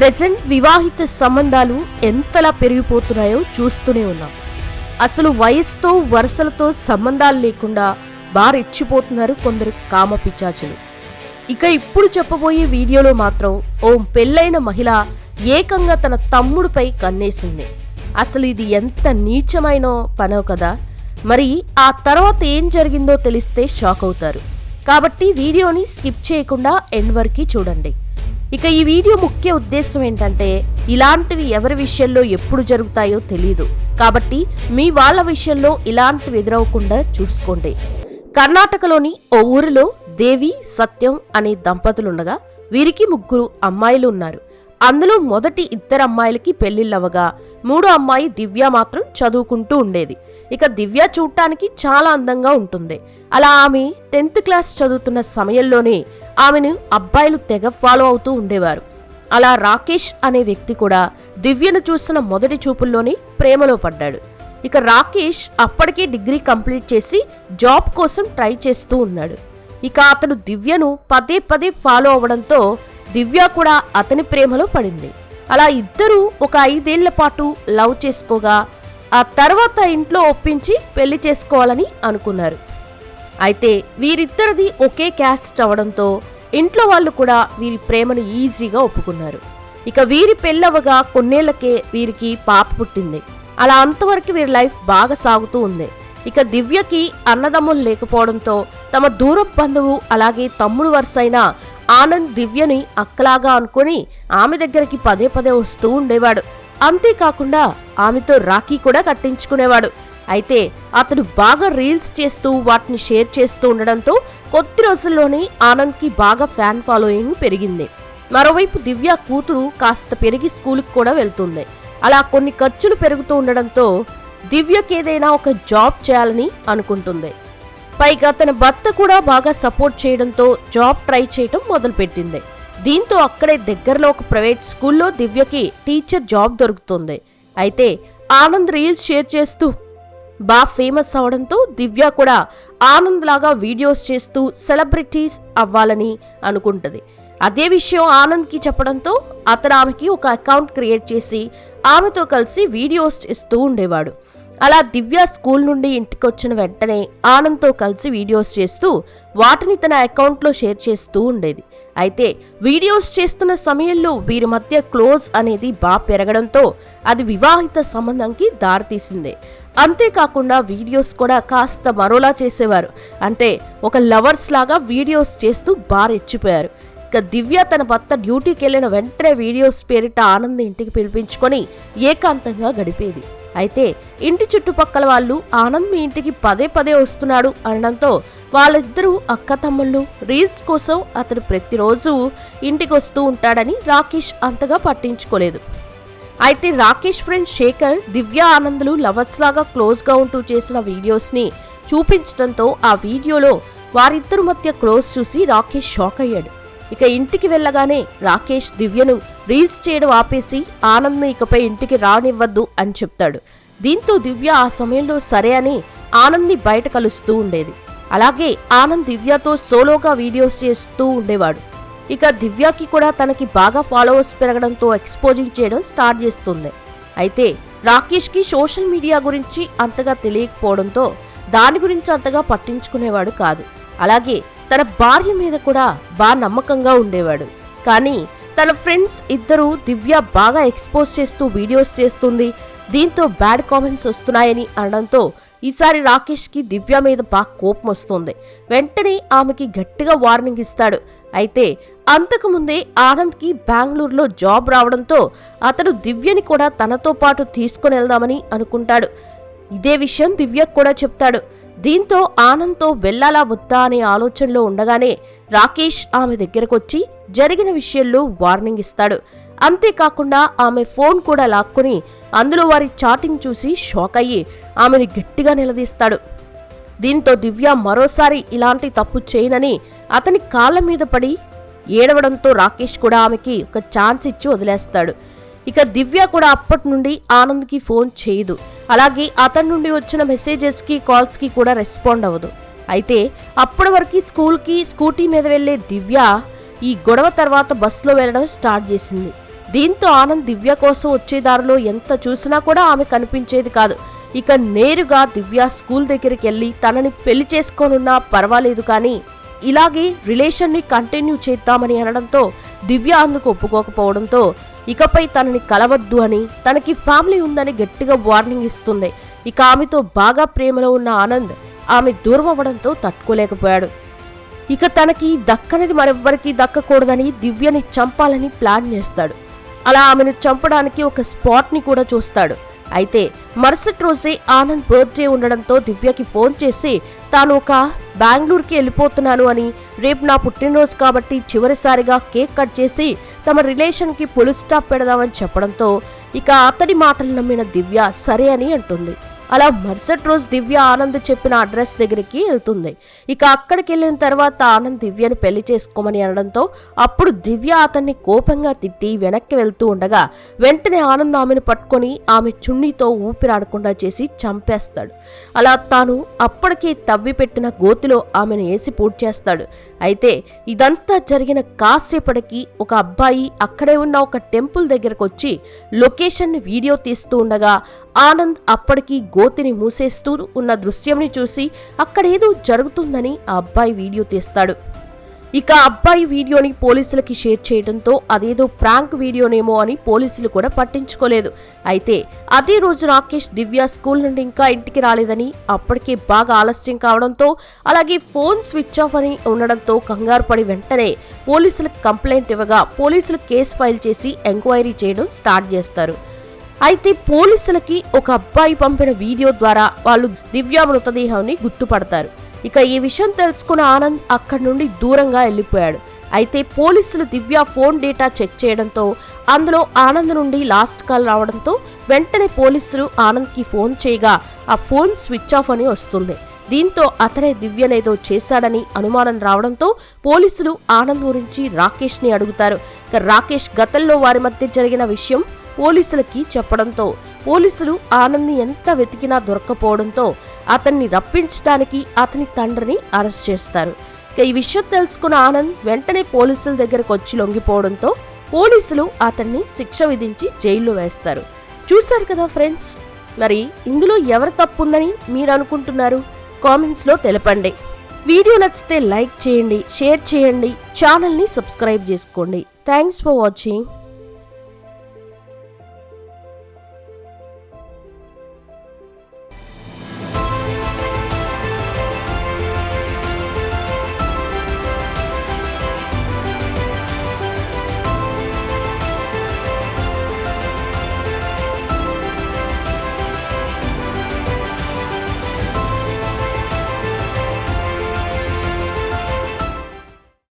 Present వివాహిత సంబంధాలు ఎంతలా పెరిగిపోతున్నాయో చూస్తూనే ఉన్నాం. అసలు వయసుతో వరుసలతో సంబంధాలు లేకుండా బారెచ్చిపోతున్నారు కొందరు కామ పిచ్చాచులు ఇక ఇప్పుడు చెప్పబోయే వీడియోలో మాత్రం ఓ పెళ్ళైన మహిళ ఏకంగా తన తమ్ముడిపై కన్నేసింది. అసలు ఇది ఎంత నీచమైన పనో కదా. మరి ఆ తర్వాత ఏం జరిగిందో తెలిస్తే షాక్ అవుతారు. కాబట్టి వీడియోని స్కిప్ చేయకుండా ఎండ్ వరకు చూడండి. ఇక ఈ వీడియో ముఖ్య ఉద్దేశం ఏంటంటే ఇలాంటివి ఎవరి విషయంలో ఎప్పుడు జరుగుతాయో తెలియదు కాబట్టి మీ వాళ్ళ విషయంలో ఇలాంటివి ఎదురవకుండా చూసుకోండి. కర్ణాటకలోని ఓ ఊరిలో దేవి సత్యం అనే దంపతులుండగా వీరికి ముగ్గురు అమ్మాయిలు ఉన్నారు. అందులో మొదటి ఇద్దరు అమ్మాయిలకి పెళ్ళిళ్ళవగా మూడో అమ్మాయి దివ్య మాత్రం చదువుకుంటూ ఉండేది. ఇక దివ్య చూడటానికి చాలా అందంగా ఉంటుంది. అలా ఆమె టెన్త్ క్లాస్ చదువుతున్న సమయంలోనే ఆమెను అబ్బాయిలు తెగ ఫాలో అవుతూ ఉండేవారు. అలా రాకేష్ అనే వ్యక్తి కూడా దివ్యను చూసిన మొదటి చూపుల్లోనే ప్రేమలో పడ్డాడు. ఇక రాకేష్ అప్పటికే డిగ్రీ కంప్లీట్ చేసి జాబ్ కోసం ట్రై చేస్తూ ఉన్నాడు. ఇక అతడు దివ్యను పదే పదే ఫాలో అవ్వడంతో దివ్య కూడా అతని ప్రేమలో పడింది. అలా ఇద్దరూ ఒక ఐదేళ్ళ పాటు లవ్ చేసుకోగా ఆ తర్వాత ఇంట్లో ఒప్పించి పెళ్ళి చేసుకోవాలని అనుకున్నారు. అయితే వీరిద్దరిది ఒకే క్యాస్ట్ అవడంతో ఇంట్లో వాళ్ళు కూడా వీరి ప్రేమను ఈజీగా ఒప్పుకున్నారు. ఇక వీరి పెళ్ళవగా కొన్నేళ్ళకే వీరికి పాప పుట్టింది. అలా అంతవరకు వీరి లైఫ్ బాగా సాగుతూ ఉంది. ఇక దివ్యకి అన్నదమ్ములు లేకపోవడంతో తమ దూర బంధువు అలాగే తమ్ముడు వరుసైన ఆనంద్ దివ్యని అక్కలాగా అనుకొని ఆమె దగ్గరికి పదే పదే వస్తూ ఉండేవాడు. అంతేకాకుండా ఆమెతో రాఖీ కూడా కట్టించుకునేవాడు. అయితే అతడు బాగా రీల్స్ చేస్తూ వాటిని షేర్ చేస్తూ ఉండడంతో కొద్ది రోజుల్లోనే ఆనంద్కి బాగా ఫ్యాన్ ఫాలోయింగ్ పెరిగింది. మరోవైపు దివ్య కూతురు కాస్త పెరిగి స్కూల్కి కూడా వెళ్తుంది. అలా కొన్ని ఖర్చులు పెరుగుతూ ఉండడంతో దివ్యకేదైనా ఒక జాబ్ చేయాలని అనుకుంటుంది. పైగా తన భర్త కూడా బాగా సపోర్ట్ చేయడంతో జాబ్ ట్రై చేయటం మొదలుపెట్టింది. దీంతో అక్కడే దగ్గరలో ఒక ప్రైవేట్ స్కూల్లో దివ్యకి టీచర్ జాబ్ దొరుకుతుంది. అయితే ఆనంద్ రీల్స్ షేర్ చేస్తూ బాగా ఫేమస్ అవడంతో దివ్య కూడా ఆనంద్ లాగా వీడియోస్ చేస్తూ సెలబ్రిటీస్ అవ్వాలని అనుకుంటుంది. అదే విషయం ఆనంద్కి చెప్పడంతో అతను ఆమెకి ఒక అకౌంట్ క్రియేట్ చేసి ఆమెతో కలిసి వీడియోస్ చేస్తూ ఉండేవాడు. అలా దివ్య స్కూల్ నుండి ఇంటికి వచ్చిన వెంటనే ఆనంద్తో కలిసి వీడియోస్ చేస్తూ వాటిని తన అకౌంట్లో షేర్ చేస్తూ ఉండేది. అయితే వీడియోస్ చేస్తున్న సమయంలో వీరి మధ్య క్లోజ్ అనేది బాగా పెరగడంతో అది వివాహిత సంబంధంకి దారితీసింది. అంతేకాకుండా వీడియోస్ కూడా కాస్త మరోలా చేసేవారు. అంటే ఒక లవర్స్ లాగా వీడియోస్ చేస్తూ బాగా రెచ్చిపోయారు ఇక దివ్య తన భర్త డ్యూటీకి వెళ్ళిన వెంటనే వీడియోస్ పేరిట ఆనంద్ ఇంటికి పిలిపించుకొని ఏకాంతంగా గడిపేది. అయితే ఇంటి చుట్టుపక్కల వాళ్ళు ఆనంద్ మీ ఇంటికి పదే పదే వస్తున్నాడు అనడంతో వాళ్ళిద్దరూ అక్క తమ్ముళ్ళు రీల్స్ కోసం అతడు ప్రతిరోజు ఇంటికి వస్తూ ఉంటాడని రాకేష్ అంతగా పట్టించుకోలేదు. అయితే రాకేష్ ఫ్రెండ్ శేఖర్ దివ్య ఆనందులు లవర్స్ లాగా క్లోజ్గా ఉంటూ చేసిన వీడియోస్ని చూపించడంతో ఆ వీడియోలో వారిద్దరి మధ్య క్లోజ్ చూసి రాకేష్ షాక్ అయ్యాడు. ఇక ఇంటికి వెళ్ళగానే రాకేష్ దివ్యను రీల్స్ చేయడం ఆపేసి ఆనంద్ను ఇకపై ఇంటికి రానివ్వద్దు అని చెప్తాడు. దీంతో దివ్య ఆ సమయంలో సరే అని ఆనంద్ని బయట కలుస్తూ ఉండేది. అలాగే ఆనంద్ దివ్యతో సోలోగా వీడియోస్ చేస్తూ ఉండేవాడు. ఇక దివ్యకి కూడా తనకి బాగా ఫాలోవర్స్ పెరగడంతో ఎక్స్పోజింగ్ చేయడం స్టార్ట్ చేస్తుంది. అయితే రాకేష్కి సోషల్ మీడియా గురించి అంతగా తెలియకపోవడంతో దాని గురించి అంతగా పట్టించుకునేవాడు కాదు. అలాగే తన భార్య మీద కూడా బాగా నమ్మకంగా ఉండేవాడు. కానీ తన ఫ్రెండ్స్ ఇద్దరు దివ్య బాగా ఎక్స్పోజ్ చేస్తూ వీడియోస్ చేస్తుంది. దీంతో బ్యాడ్ కామెంట్స్ వస్తున్నాయని అనడంతో ఈసారి రాకేష్కి దివ్య మీద బాగా కోపం వస్తుంది. వెంటనే ఆమెకి గట్టిగా వార్నింగ్ ఇస్తాడు. అయితే అంతకుముందే ఆనంద్కి బెంగళూరులో జాబ్ రావడంతో అతడు దివ్యని కూడా తనతో పాటు తీసుకుని వెళ్దామని అనుకుంటాడు. ఇదే విషయం దివ్యకు కూడా చెప్తాడు. దీంతో ఆనంద్తో వెళ్ళాలా వద్దా అనే ఆలోచనలో ఉండగానే రాకేష్ ఆమె దగ్గరకొచ్చి జరిగిన విషయంలో వార్నింగ్ ఇస్తాడు. అంతేకాకుండా ఆమె ఫోన్ కూడా లాక్కుని అందులో వారి చాటింగ్ చూసి షాక్ అయ్యి ఆమెని గట్టిగా నిలదీస్తాడు. దీంతో దివ్య మరోసారి ఇలాంటి తప్పు చేయనని అతని కాళ్ళ మీద పడి ఏడవడంతో రాకేష్ కూడా ఆమెకి ఒక ఛాన్స్ ఇచ్చి వదిలేస్తాడు. ఇక దివ్య కూడా అప్పటి నుండి ఆనంద్కి ఫోన్ చేయదు. అలాగే అతని నుండి వచ్చిన మెసేజెస్కి కాల్స్కి కూడా రెస్పాండ్ అవ్వదు. అయితే అప్పటి వరకు స్కూల్కి స్కూటీ మీద వెళ్ళే దివ్య ఈ గొడవ తర్వాత బస్సులో వెళ్ళడం స్టార్ట్ చేసింది. దీంతో ఆనంద్ దివ్య కోసం వచ్చే దారిలో ఎంత చూసినా కూడా ఆమె కనిపించేది కాదు. ఇక నేరుగా దివ్య స్కూల్ దగ్గరికి వెళ్ళి తనని పెళ్ళి చేసుకోనున్నా పర్వాలేదు కానీ ఇలాగే రిలేషన్ని కంటిన్యూ చేద్దామని అనడంతో దివ్య అందుకు ఒప్పుకోకపోవడంతో ఇకపై తనని కలవద్దు అని తనకి ఫ్యామిలీ ఉందని గట్టిగా వార్నింగ్ ఇస్తుంది. ఇక ఆమెతో బాగా ప్రేమలో ఉన్న ఆనంద్ ఆమె దూరం అవ్వడంతో తట్టుకోలేకపోయాడు. ఇక తనకి దక్కనిది మరెవ్వరికీ దక్కకూడదని దివ్యని చంపాలని ప్లాన్ చేస్తాడు. అలా ఆమెను చంపడానికి ఒక స్పాట్ని కూడా చూస్తాడు. అయితే మరుసటి రోజే ఆనంద్ బర్త్డే ఉండడంతో దివ్యకి ఫోన్ చేసి తాను ఒక బెంగళూరుకి వెళ్ళిపోతున్నాను అని రేపు నా పుట్టినరోజు కాబట్టి చివరిసారిగా కేక్ కట్ చేసి తమ రిలేషన్కి పులి స్టాప్ పెడదామని చెప్పడంతో ఇక అతడి మాటలు నమ్మిన దివ్య సరే అని అంటుంది. అలా మరుసటి రోజు దివ్య ఆనంద్ చెప్పిన అడ్రస్ దగ్గరికి వెళ్తుంది. ఇక అక్కడికి వెళ్ళిన తర్వాత ఆనంద్ దివ్యను పెళ్ళి చేసుకోమని అనడంతో అప్పుడు దివ్య అతన్ని కోపంగా తిట్టి వెనక్కి వెళ్తూ ఉండగా వెంటనే ఆనంద్ ఆమెను పట్టుకొని ఆమె చున్నీతో ఊపిరాడకుండా చేసి చంపేస్తాడు. అలా తాను అప్పటికే తవ్వి పెట్టిన గోతిలో ఆమెను వేసి పూడ్చేస్తాడు అయితే ఇదంతా జరిగిన కాసేపటికి ఒక అబ్బాయి అక్కడే ఉన్న ఒక టెంపుల్ దగ్గరకు వచ్చి లొకేషన్ని వీడియో తీస్తూ ఉండగా ఆనంద్ అప్పటికి గోతిని మూసేస్తూ ఉన్న దృశ్యంని చూసి అక్కడేదో జరుగుతుందని ఆ అబ్బాయి వీడియో తీస్తాడు. ఇక అబ్బాయి వీడియోని పోలీసులకి షేర్ చేయడంతో అదేదో ప్రాంక్ వీడియోనేమో అని పోలీసులు కూడా పట్టించుకోలేదు. అయితే అదే రోజు రాకేష్ దివ్య స్కూల్ నుండి ఇంకా ఇంటికి రాలేదని అప్పటికే బాగా ఆలస్యం కావడంతో అలాగే ఫోన్ స్విచ్ ఆఫ్ అని ఉండడంతో కంగారు పడి వెంటనే పోలీసులకు కంప్లైంట్ ఇవ్వగా పోలీసులు కేసు ఫైల్ చేసి ఎంక్వైరీ చేయడం స్టార్ట్ చేస్తారు. అయితే పోలీసులకి ఒక అబ్బాయి పంపిన వీడియో ద్వారా వాళ్ళు దివ్య మృతదేహాన్ని గుర్తుపడతారు. ఇక ఈ విషయం తెలుసుకున్న ఆనంద్ అక్కడి నుండి దూరంగా వెళ్ళిపోయాడు. అయితే పోలీసులు దివ్య ఫోన్ డేటా చెక్ చేయడంతో అందులో ఆనంద్ నుండి లాస్ట్ కాల్ రావడంతో వెంటనే పోలీసులు ఆనంద్కి ఫోన్ చేయగా ఆ ఫోన్ స్విచ్ ఆఫ్ అని వస్తుంది. దీంతో అతనే దివ్యనేదో చేశాడని అనుమానం రావడంతో పోలీసులు ఆనంద్ గురించి రాకేష్ని అడుగుతారు. ఇక రాకేష్ గతంలో వారి మధ్య జరిగిన విషయం పోలీసులకి చెప్పడంతో పోలీసులు ఆనంద్ని ఎంత వెతికినా దొరక్కపోవడంతో అతన్ని రప్పించడానికి అతని తండ్రిని అరెస్ట్ చేస్తారు. ఇక ఈ విషయం తెలుసుకున్న ఆనంద్ వెంటనే పోలీసుల దగ్గరకు వచ్చి లొంగిపోవడంతో పోలీసులు అతన్ని శిక్ష విధించి జైల్లో వేస్తారు. చూశారు కదా ఫ్రెండ్స్? మరి ఇందులో ఎవరు తప్పుందని మీరు అనుకుంటున్నారు? కామెంట్స్లో తెలపండి. వీడియో నచ్చితే లైక్ చేయండి షేర్ చేయండి ఛానల్ని సబ్స్క్రైబ్ చేసుకోండి. Thanks for watching.